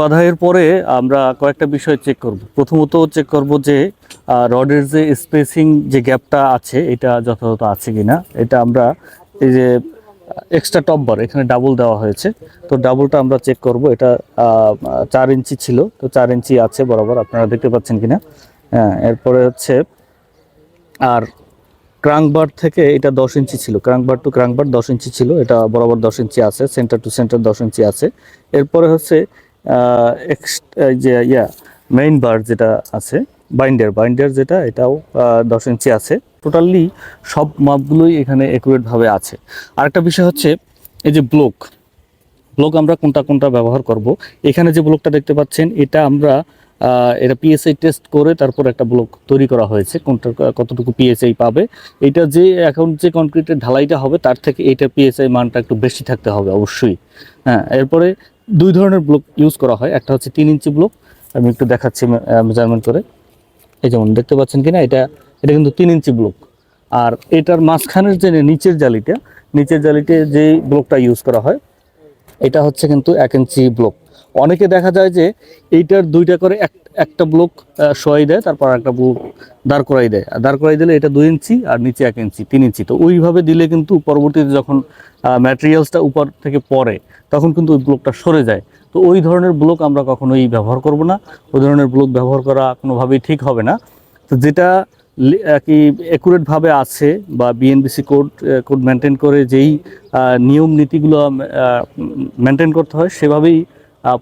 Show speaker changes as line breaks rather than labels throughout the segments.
বাধাইয়ের পরে আমরা কয়েকটা বিষয় চেক করব। প্রথমত চেক করব যে রডের যে স্পেসিং যে গ্যাপটা আছে, এটা যথাযথ আছে কিনা। এটা আমরা এই যে এক্সট্রা টপ বার এখানে ডাবল দেওয়া হয়েছে। তো ডাবলটা আমরা চেক করব। এটা চার ইঞ্চি ছিল। তো চার ইঞ্চি আছে বরাবর, আপনারা দেখতে পাচ্ছেন কিনা। হ্যাঁ এরপরে হচ্ছে, আর ক্রাঙ্কবার থেকে এটা দশ ইঞ্চি ছিল। ক্রাঙ্কবার টু ক্রাঙ্কবার দশ ইঞ্চি ছিল। এটা বরাবর দশ ইঞ্চি আছে। সেন্টার টু সেন্টার দশ ইঞ্চি আছে। এরপরে হচ্ছে যে, ইয়া মেইন বার যেটা আছে বাইন্ডার বাইন্ডার যেটা, এটাও দশ ইঞ্চি আছে। টোটালি সব মাপগুলোই এখানে একুরেটভাবে আছে। আরেকটা বিষয় হচ্ছে, এই যে ব্লক ব্লক আমরা কোনটা কোনটা ব্যবহার করব? এখানে যে ব্লকটা দেখতে পাচ্ছেন, এটা আমরা এটা পিএসআই টেস্ট করে তারপর একটা ব্লক তৈরি করা হয়েছে, কোনটা, কতটুকু পিএসআই পাবে। এটা যে এখন যে কনক্রিটের ঢালাইটা হবে, তার থেকে এটা পিএসআই মানটা একটু বেশি থাকতে হবে, অবশ্যই। হ্যাঁ এরপরে দুই ধরনের ব্লক ইউজ করা হয়। একটা হচ্ছে তিন ইঞ্চি ব্লক আমি একটু দেখাচ্ছি মেজারমেন্ট করে। এই যেমন দেখতে পাচ্ছেন কিনা, এটা এটা কিন্তু তিন ইঞ্চি ব্লক আর এটার মাঝখানের যে নিচের জালিটা, নিচের জালিতে যে ব্লকটা ইউজ করা হয়, এটা হচ্ছে কিন্তু এক ইঞ্চি ব্লক অনেকে দেখা যায় যে এইটার দুইটা করে এক, একটা ব্লক শোয়াই দেয়, তারপর একটা ব্লক দাঁড় করাই দেয়। আর দাঁড় করাই দিলে এটা দুই ইঞ্চি আর নিচে এক ইঞ্চি, তিন ইঞ্চি। তো ওইভাবে দিলে কিন্তু পরবর্তীতে যখন ম্যাটেরিয়ালসটা উপর থেকে পড়ে, তখন কিন্তু ওই ব্লকটা সরে যায়। তো ওই ধরনের ব্লক আমরা কখনোই ব্যবহার করব না। ওই ধরনের ব্লক ব্যবহার করা কোনোভাবেই ঠিক হবে না। তো যেটা কি অ্যাকুরেটভাবে আছে বা বিএনবিসি কোড কোড মেনটেন করে যেই নিয়ম নীতিগুলো মেনটেন করতে হয়, সেভাবেই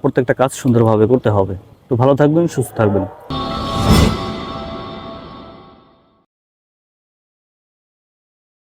প্রত্যেকটা কাজ সুন্দরভাবে করতে হবে। তো ভালো থাকবেন সুস্থ থাকবেন।